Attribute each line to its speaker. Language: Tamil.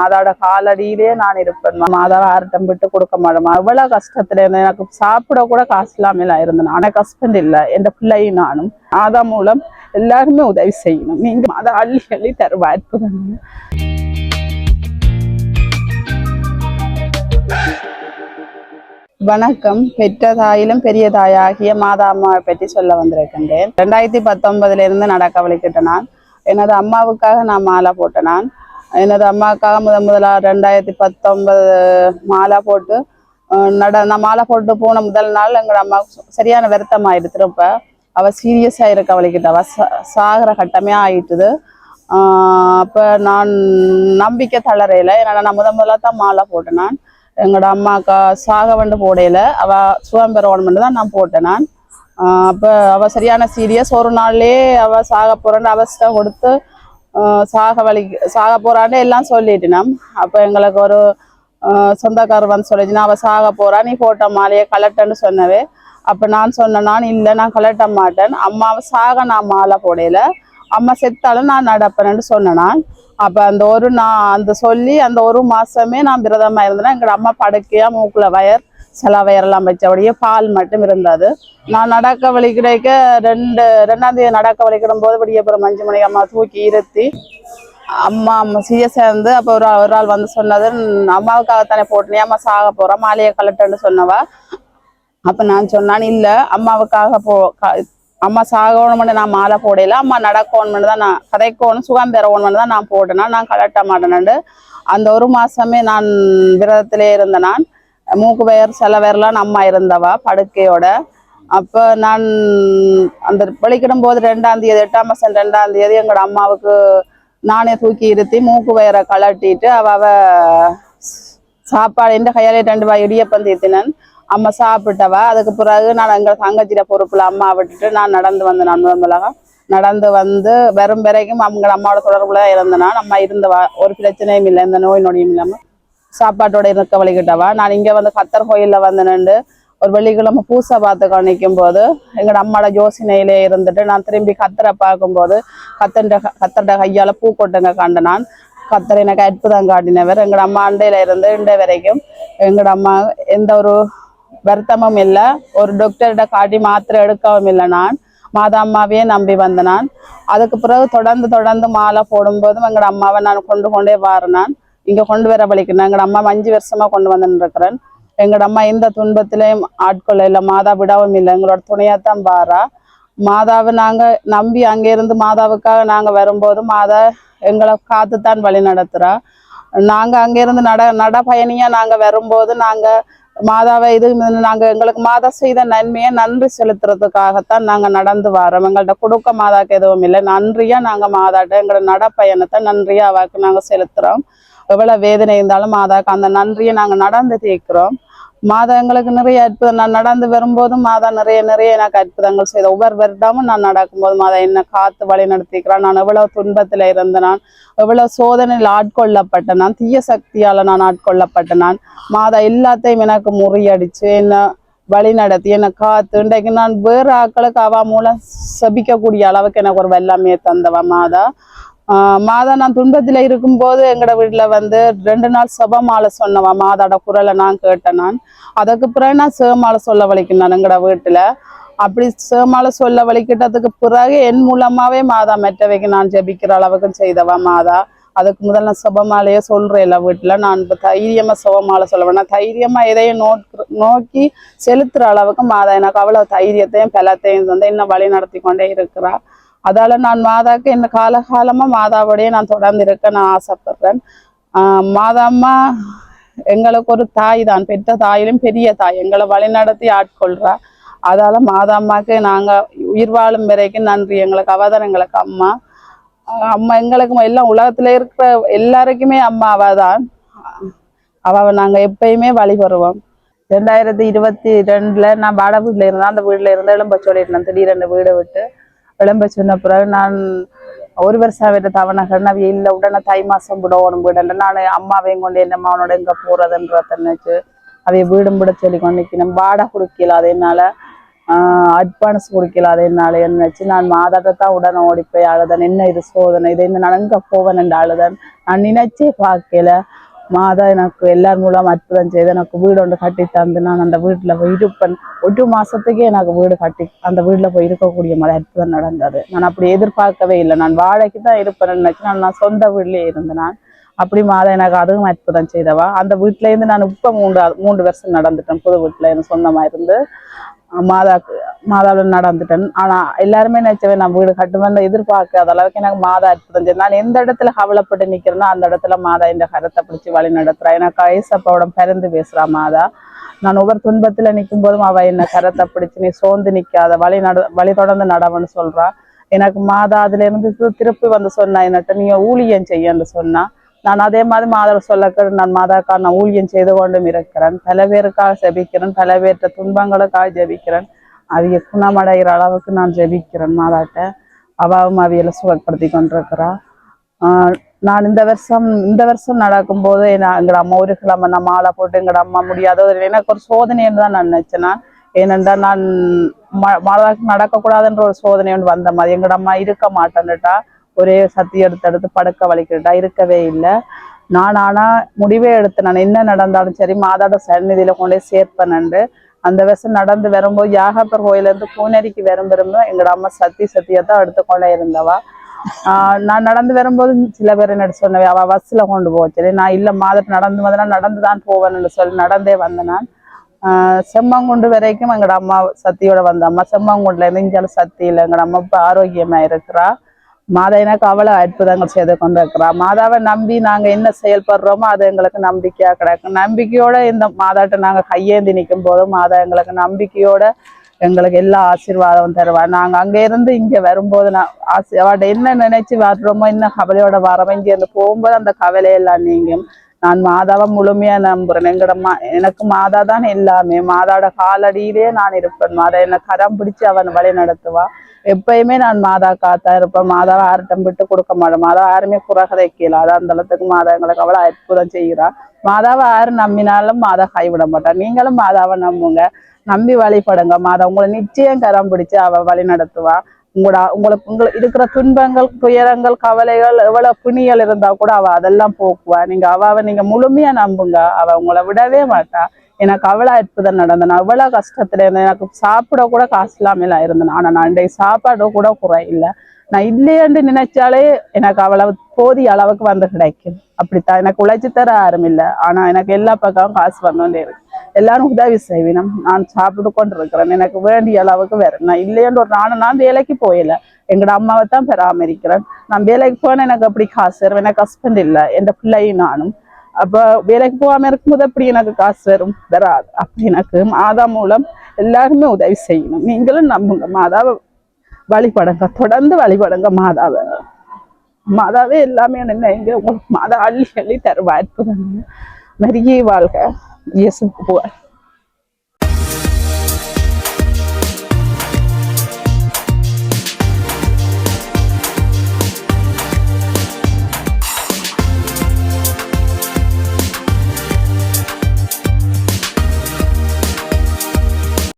Speaker 1: மாதாவோட காலடியிலே நான் இருப்பேன். மாதாவை ஆர்ட்டம் விட்டு கொடுக்க மாட்டேன். அவ்வளவு கஷ்டத்துல இருந்தேன் எனக்கு சாப்பிட கூட காசு இல்லாமல் இருந்தேன். ஆனா கஷ்டம் இல்லை. என் பிள்ளையும் நானும். மாதா மூலம் எல்லாருமே உதவி செய்யணும். நீங்க மாதா அள்ளி அள்ளி தருவா அற்புதம் வணக்கம். பெற்ற தாயிலும் பெரிய தாயாகிய மாதா அம்மாவை பற்றி சொல்ல வந்திருக்கின்றேன். ரெண்டாயிரத்தி பத்தொன்பதுல இருந்து நடக்க வலிக்கிட்ட நான். எனது அம்மாவுக்காக நான் மாலை போட்டேன் நான். எனது அம்மாவுக்காக முதன் முதலா ரெண்டாயிரத்தி பத்தொன்பது மாலை போட்டு நட நான் மாலை போட்டு போன முதல் நாள் எங்களோட அம்மாவுக்கு சரியான வருத்தமாயிடுது திரும்ப. அவள் சீரியஸாக இருக்க அவளைக்கிட்ட. அவள் சாகிற கட்டமே ஆயிட்டுது. அப்போ நான் நம்பிக்கை தளரையில் ஏன்னா நான் முத முதலாக தான் மாலை போட்டேன் நான். எங்களோட அம்மாக்கா சாக வந்து போடையில் அவள் சுகம் மட்டும் தான் நான் போட்டேன் நான். அப்போ அவள் சரியான சீரியஸ் ஒரு நாள்லேயே அவள் சாக போகிறேன்னு அவஸ்தை கொடுத்து சாக வழி சாக போறான்னு எல்லாம் சொல்லிட்டுனோம். அப்போ எங்களுக்கு ஒரு சொந்தக்காரர் வந்து சொல்லி நான் அவள் சாக போறா நீ போட்ட மாலையை கலட்டன்னு சொன்னவே. அப்போ நான் சொன்னேன் நான் இல்லை நான் கலட்ட மாட்டேன். அம்மாவை சாக நான் மாலை போடையில அம்மா செத்தாலும் நான் நடப்பேன்னு சொன்னேன் நான் அப்போ அந்த ஒரு நான் அந்த சொல்லி அந்த ஒரு மாசமே நான் விரதமாக இருந்தேன்னா எங்களோட அம்மா படுக்கையா மூக்கில் வயர் செலவையெல்லாம் வச்சபடியே பால் மட்டும் இருந்தது. நான் நடக்க வழி கிடைக்க ரெண்டு ரெண்டாம் தேதி நடக்க வழிக்கிடும் போது விடியப்புறம் அஞ்சு மணிக்கு அம்மா தூக்கி இருத்தி அம்மா அம்மா சீய சேர்ந்து அப்போ ஒரு ஒரு ஆள் வந்து சொன்னது அம்மாவுக்காகத்தானே போட்டேன் அம்மா சாக போகிறோம் மாலையை கலட்டுன்னு சொன்னவா? அப்ப நான் சொன்னான் இல்ல அம்மாவுக்காக போ அம்மா சாகணும்னு நான் மாலை போடையில அம்மா நடக்கணும்னு தான் நான் கதைக்கணும் சுகம் பெறணும்னு தான் நான் போட்டேனா நான் கலட்ட மாட்டேனண்டு. அந்த ஒரு மாசமே நான் விரதத்திலே இருந்தேன் நான். மூக்கு வயர் சில வயர்லாம் அம்மா இருந்தவா படுக்கையோட. அப்போ நான் அந்த வெளிக்கிடும் போது ரெண்டாம் தேதி எட்டாம் பசன் ரெண்டாம் தேதி எங்களோட அம்மாவுக்கு நானே தூக்கி இருத்தி மூக்கு வயரை கலட்டிட்டு அவ அவ சாப்பாடு எந்த கையாலே ரெண்டு வாய் இடியப்பம் தீர்த்தினன். அம்மா சாப்பிட்டவா. அதுக்கு பிறகு நான் எங்கள் தங்கச்சிட பொறுப்புல அம்மா விட்டுட்டு நான் நடந்து வந்தேன். நான் முதலாக நடந்து வந்து வெறும் வரைக்கும் அவங்க அம்மாவோட தொடர்புல தான் நம்ம அம்மா இருந்தவா ஒரு பிரச்சனையும் இல்லை. எந்த நோய் நொடியும் இல்லாமல் சாப்பாட்டோட இருக்க வழிகிட்டவா நான் இங்கே வந்து கத்தர் கோயில்ல வந்து நின்று ஒரு வெள்ளிக்கிழமை பூசை பார்த்து கணிக்கும் போது எங்களோட அம்மாவோட யோசனையிலே இருந்துட்டு நான் திரும்பி கத்தரை பார்க்கும்போது கத்தண்ட கத்தர்ட கையால் பூ கொட்டுங்க கண்டு நான் கத்தர் எனக்கு அற்புதம் காட்டினவர். எங்களோட அம்மா அண்டையில இருந்து இண்டை வரைக்கும் எங்களோட அம்மா எந்த ஒரு வருத்தமும் இல்லை. ஒரு டாக்டர்கிட்ட காட்டி மாத்திரை எடுக்கவும் இல்லை நான். மாதா அம்மாவையே நம்பி வந்த நான் அதுக்கு பிறகு தொடர்ந்து தொடர்ந்து மாலை போடும்போதும் எங்களோட அம்மாவை நான் கொண்டு கொண்டே வாரேன் நான் இங்க கொண்டு வர வழிக்கு. எங்களோட அம்மா அஞ்சு வருஷமா கொண்டு வந்துன்னு இருக்கிறேன் எங்களோட அம்மா எந்த துன்பத்திலையும் ஆட்கொள்ள இல்லை மாதா விடவும் இல்லை. எங்களோட துணையாத்தான் பாரா. மாதாவை நாங்க நம்பி அங்கேருந்து மாதாவுக்காக நாங்க வரும்போது மாதா எங்களை காத்துத்தான் வழி நடத்துறா. நாங்க அங்கேருந்து நட நட பயணியா நாங்க வரும்போது நாங்க மாதாவை இது நாங்க எங்களுக்கு மாதா செய்த நன்மையை நன்றி செலுத்துறதுக்காகத்தான் நாங்க நடந்து வரோம். எங்கள்கிட்ட கொடுக்க மாதாக்கு எதுவும் இல்லை. நன்றியா நாங்க மாதாட்ட எங்களோட நடப்பயணத்தை பயணத்தை அவாக்கு நாங்க செலுத்துறோம். எவ்வளவு வேதனை இருந்தாலும் மாதாக்கு அந்த நன்றியை நாங்க நடந்து தீர்க்கிறோம் மாதா எங்களுக்கு நிறைய அற்புதம். நான் நடந்து வரும்போதும் மாதா நிறைய நிறைய எனக்கு அற்புதங்கள் செய்த. ஒவ்வொரு வருடமும் நான் நடக்கும்போது மாதா என்ன காத்து வழி நடத்திக்கிறான் நான் எவ்வளவு துன்பத்துல இருந்த நான் எவ்வளவு சோதனையில் ஆட்கொள்ளப்பட்ட நான் தீய சக்தியால நான் ஆட்கொள்ளப்பட்ட நான் மாதா எல்லாத்தையும் எனக்கு முறியடிச்சு என்ன வழி நடத்தி என்னை காத்து இன்றைக்கு நான் வேறு ஆட்களுக்கு அவ மூலம் சபிக்கக்கூடிய அளவுக்கு எனக்கு ஒரு வெள்ளாமையை தந்தவ மாதா. மாதா நான் துன்பத்தில் இருக்கும்போது எங்களோட வீட்டில் வந்து ரெண்டு நாள் சபமாலை சொன்னவா மாதாட குரலை நான் கேட்டேன் நான். அதுக்கு பிறகு நான் சிவமாலை சொல்ல வலிக்கினேன் எங்களோட வீட்டில் அப்படி சிவமாலை சொல்ல வலிக்கிட்டதுக்கு பிறகு என் மூலமாகவே மாதா மெட்டவைக்கு நான் ஜெபிக்கிற அளவுக்கு செய்தவா மாதா. அதுக்கு முதல்ல நான் சுபமாலையே சொல்கிறேன் இல்லை வீட்டில் நான் தைரியமாக தைரியமா சுபமாலை சொல்லுவேன் நான் தைரியமாக எதையும் நோக்கு நோக்கி செலுத்துகிற அளவுக்கு மாதா எனக்கு அவ்வளோ தைரியத்தையும் பலத்தையும் வந்து இன்னும் வழி நடத்தி கொண்டே இருக்கிறா. அதால நான் மாதாக்கு என்ன காலகாலமா மாதாவோடய நான் தொடர்ந்து இருக்க நான் ஆசைப்படுறேன். ஆஹ் மாதாம்மா எங்களுக்கு ஒரு தாய் தான் பெற்ற தாயிலும் பெரிய தாய். எங்களை வழிநடத்தி ஆட்கொள்றா. அதால மாதாம்மாக்கு நாங்க உயிர் வாழும் வரைக்கும் நன்றி. எங்களுக்கு அவதாரங்களுக்கு அம்மா. அம்மா எங்களுக்கு எல்லாம் உலகத்துல இருக்கிற எல்லாருக்குமே அம்மா அவதான். அவ நாங்க எப்பயுமே வழிபடுவோம். ரெண்டாயிரத்தி இருபத்தி ரெண்டுல நான் வாடகை வீட்டுல இருந்தேன். அந்த வீட்டுல இருந்து எலும்ப சொல்லிட்டு ரெண்டு வீடை விட்டு. விளம்ப சொன்ன பிறகு நான் ஒரு வருஷம் விட்ட தவணை கண்ணவி இல்லை உடனே தை மாசம் விடணும் வீடுன்ற நான் அம்மாவையும் கொண்டு என்ன அவனோட எங்கே போறதுன்றத நினைச்சு அவைய வீடும் விட சொல்லி கொண்டு நிற்கணும் வாடகை கொடுக்கல அதனால அட்வான்ஸ் கொடுக்கல அதனால நினைச்சு நான் மாதாட்ட தான் உடனே ஓடி போய் அழுதன். என்ன இது சோதனை? இது என்ன நான் எங்க போவேன்? என்று அழுதன். நான் நினைச்சே பார்க்கல. மாதா எனக்கு எல்லார் மூலம் அற்புதம் செய்து எனக்கு வீடு ஒன்று கட்டி தந்து நான் அந்த வீட்டில் போய் இருப்பேன். ஒரு மாசத்துக்கே எனக்கு வீடு கட்டி அந்த வீட்டில் போய் இருக்கக்கூடிய மாதிரி அற்புதம் நடந்தது. நான் அப்படி எதிர்பார்க்கவே இல்லை. நான் வாழைக்கு தான் இருப்பேன் நினச்சி நான் நான் சொந்த வீட்லயே இருந்தேன். நான் அப்படி மாதா எனக்கு அதுவும் அற்புதம் செய்தவா? அந்த வீட்ல இருந்து நான் இப்போ மூன்று மூன்று வருஷம் நடந்துட்டேன். புது வீட்டில் எனக்கு சொந்தமா இருந்து. மாதாக்கு மாதாவில் நடந்துட்டேன். ஆனா எல்லாருமே நினைச்சவே நான் வீடு கட்டுவேன் எதிர்பார்க்காத அளவுக்கு எனக்கு மாதா அற்புதம் செய்து நான் எந்த இடத்துல கவலைப்பட்டு நிக்கிறேனோ அந்த இடத்துல மாதா இந்த கரத்தை பிடிச்சி வழி நடத்துறா. எனக்கு ஐசப்பாவோட பிறந்து பேசுறா மாதா. நான் ஒவ்வொரு துன்பத்துல நிற்கும் போதும் அவ என்ன கரத்தை பிடிச்சி நீ சோர்ந்து நிக்காத வழி நட வழி தொடர்ந்து நடவன்னு சொல்றா. எனக்கு மாதா அதுல இருந்து திருப்பி வந்து சொன்னா என்னட்ட நீங்க ஊழியம் செய்யன்னு சொன்னா நான் அதே மாதிரி மாதா சொல்ல நான் மாதாக்கா நான் ஊழியம் செய்து கொண்டும் இருக்கிறேன். பல பேருக்காக ஜெபிக்கிறேன். பல பேர்த்த துன்பங்களுக்காக ஜெபிக்கிறேன். அவைய குணமடைகிற அளவுக்கு நான் ஜெபிக்கிறேன் மாதாட்ட. அவாவும் அவையில சுகப்படுத்தி கொண்டிருக்கிறா. ஆஹ் நான் இந்த வருஷம் இந்த வருஷம் நடக்கும்போது நான் அம்மா ஒரு கிழமை நான் மாலை போட்டு எங்கட அம்மா முடியாத ஒரு எனக்கு ஒரு சோதனைன்னு தான் நான் நினைச்சேன். நான் ஏனென்றால் நான் மழை நடக்கக்கூடாதுன்ற ஒரு சோதனை ஒன்று வந்த மாதிரி. எங்கட அம்மா இருக்க மாட்டேன்னுட்டா. ஒரே சத்தி எடுத்து எடுத்து படுக்க வலிக்கிட்டா இருக்கவே இல்லை. நான் ஆனா முடிவே எடுத்து நான் என்ன நடந்தாலும் சரி மாதாட சந்நிதியில கொண்டு போய் சேர்ப்பேன்னு அந்த விஷம் நடந்து வரும்போது யாகப்பர் கோயிலேருந்து பூனரிக்கு வரும் வரும்போது எங்களோட அம்மா சத்தி சத்தியத்தான் எடுத்துக்கொண்டே இருந்தவா ஆஹ் நான் நடந்து வரும்போது சில பேர் என்ன சொன்னவே அவள் பஸ்ல கொண்டு போச்சு நான் இல்லை மாதம் நடந்து வந்தனா நடந்து தான் போவேன்னு சொல்லி நடந்தே வந்தேன் நான். ஆஹ் செம்மங்குண்டு வரைக்கும் எங்களோட அம்மா சத்தியோட வந்த அம்மா. செம்மங்குண்டுல இருந்து இங்கே இல்லை எங்களோட அம்மா இப்போ ஆரோக்கியமா இருக்கிறா. மாதா எனக்கு அவ்வளவு அற்புதங்கள் செய்து கொண்டிருக்கிறா மாதாவை நம்பி நாங்க என்ன செயல்படுறோமோ அது எங்களுக்கு நம்பிக்கையா கிடக்கும். நம்பிக்கையோட இந்த மாதாட்ட நாங்க கையேந்தி நிற்கும் போது மாதா எங்களுக்கு நம்பிக்கையோட எங்களுக்கு எல்லா ஆசீர்வாதமும் தருவா நாங்க அங்க இருந்து இங்க வரும்போது நான் ஆசி அவட என்ன நினைச்சு வர்றோமோ என்ன கவலையோட வரோமோ இங்க இருந்து போகும்போது அந்த கவலையெல்லாம் நீங்கும். நான் மாதாவை முழுமையா நம்புறேன். எங்கட மா எனக்கு மாதா தான் எல்லாமே. மாதாவோட காலடியிலே நான் இருப்பேன். மாதா என்னை கரம் பிடிச்சு அவன் வழி நடத்துவா எப்பயுமே நான் மாதா காத்தா இருப்பேன். மாதாவை ஆரட்டம் விட்டு கொடுக்க மாட்டேன். மாதா யாருமே குறகதை கீழாது அந்த அளவுக்கு மாதா எங்களுக்கு அவ்வளோ அற்புதம் செய்கிறா. மாதாவை யாரு நம்பினாலும் மாதா கைவிட மாட்டா நீங்களும் மாதாவை நம்புங்க. நம்பி வழிபடுங்க. மாதா உங்களை நிச்சயம் கரம் பிடிச்சு அவ வழி நடத்துவா. உங்களோட உங்களுக்கு உங்களுக்கு இருக்கிற துன்பங்கள் துயரங்கள் கவலைகள் எவ்வளவு புனியல் இருந்தா கூட அவ அதெல்லாம் போக்குவா. நீங்க அவாவை நீங்க முழுமையா நம்புங்க. அவ உங்களை விடவே மாட்டா. எனக்கு அவ்வளவு அற்புதம் நடந்தேன் அவ்வளவு கஷ்டத்துல இருந்தேன். எனக்கு சாப்பிட கூட காசு இல்லாமலாம் இருந்தேன். ஆனா நான் இன்றைக்கு சாப்பாடு கூட குறை இல்லை நான் இல்லையென்று நினைச்சாலே எனக்கு அவ்வளவு போதிய அளவுக்கு வந்து கிடைக்கும். அப்படித்தான். எனக்கு உழைச்சி தர யாரும் ஆனா எனக்கு எல்லா பக்கமும் காசு வந்துட்டே இருக்கு. எல்லாரும் உதவி செய்வினம் நான் சாப்பிட்டு கொண்டிருக்கிறேன். எனக்கு வேண்டிய அளவுக்கு வேற நான் இல்லையென்று ஒரு நானும் நான் வேலைக்கு போயில எங்கட அம்மாவை தான் பராமரிக்கிறேன் நான் வேலைக்கு போனால் எனக்கு அப்படி காசு வரும். எனக்கு ஹஸ்பண்ட் இல்லை. என் பிள்ளையும் நானும். அப்ப வேலைக்கு போகாம இருக்கும்போது அப்படி எனக்கு காசு வரும்? வராது. அப்படி எனக்கு மாதா மூலம் எல்லாருமே உதவி செய்யணும். நீங்களும் நம்புங்க. மாதாவை வழிபடுங்க. தொடர்ந்து வழிபடுங்க மாதாவை. மாதாவே எல்லாமே என்ன உங்களுக்கு மாதா அள்ளி அள்ளி தருவா மெருகி வாழ்க. e assim popular. É